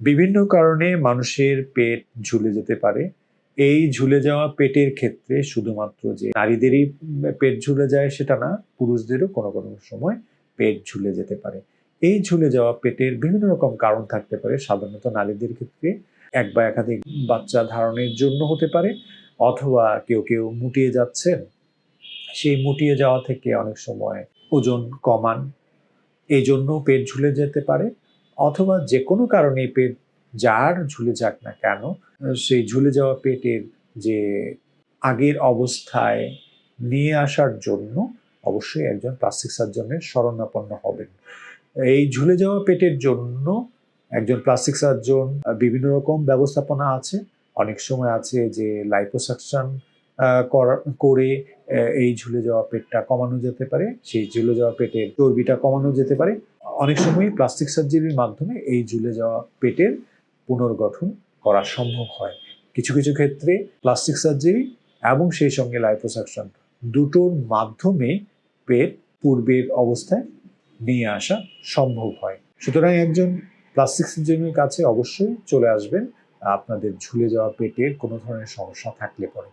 বিভিন্ন কারণে মানুষের পেট ঝুলে যেতে পারে। এই ঝুলে যাওয়া পেটের ক্ষেত্রে শুধুমাত্র যে নারীদেরই পেট ঝুলে যায় সেটা না, পুরুষদেরও কোনো কোনো সময় পেট ঝুলে যেতে পারে। এই ঝুলে যাওয়া পেটের বিভিন্ন রকম কারণ থাকতে পারে। সাধারণত নারীদের ক্ষেত্রে এক বা একাধিক বাচ্চা ধারণের জন্য হতে পারে, অথবা কেউ কেউ মুটিয়ে যাচ্ছেন, সেই মুটিয়ে যাওয়া থেকে অনেক সময় ওজন কমান এই জন্য পেট ঝুলে যেতে পারে। অথবা যে কোনো কারণে পেট যার ঝুলে যাক না কেন, সেই ঝুলে যাওয়া পেটের যে আগের অবস্থায় নিয়ে আসার জন্য অবশ্যই একজন প্লাস্টিক সার্জনের শরণাপন্ন হবেন। এই ঝুলে যাওয়া পেটের জন্য একজন প্লাস্টিক সার্জন বিভিন্ন রকম ব্যবস্থাপনা আছে। অনেক সময় আছে যে লাইপোসাকশন করে এই ঝুলে যাওয়া পেটটা কমানো যেতে পারে, সেই ঝুলে যাওয়া পেটের চর্বিটা কমানো যেতে পারে। অনেক সময় প্লাস্টিক সার্জারির মাধ্যমে এই ঝুলে যাওয়া পেটের পুনর্গঠন করা সম্ভব হয়। কিছু কিছু ক্ষেত্রে প্লাস্টিক সার্জারি এবং সেই সঙ্গে লাইপোসাকশন দুটোর মাধ্যমে পেট পূর্বের অবস্থায় নিয়ে আসা সম্ভব হয়। সুতরাং একজন প্লাস্টিক সার্জনের কাছে অবশ্যই চলে আসবেন। আপনাদের ঝুলে যাওয়া পেটের কোনো ধরনের সমস্যা থাকলে পরে।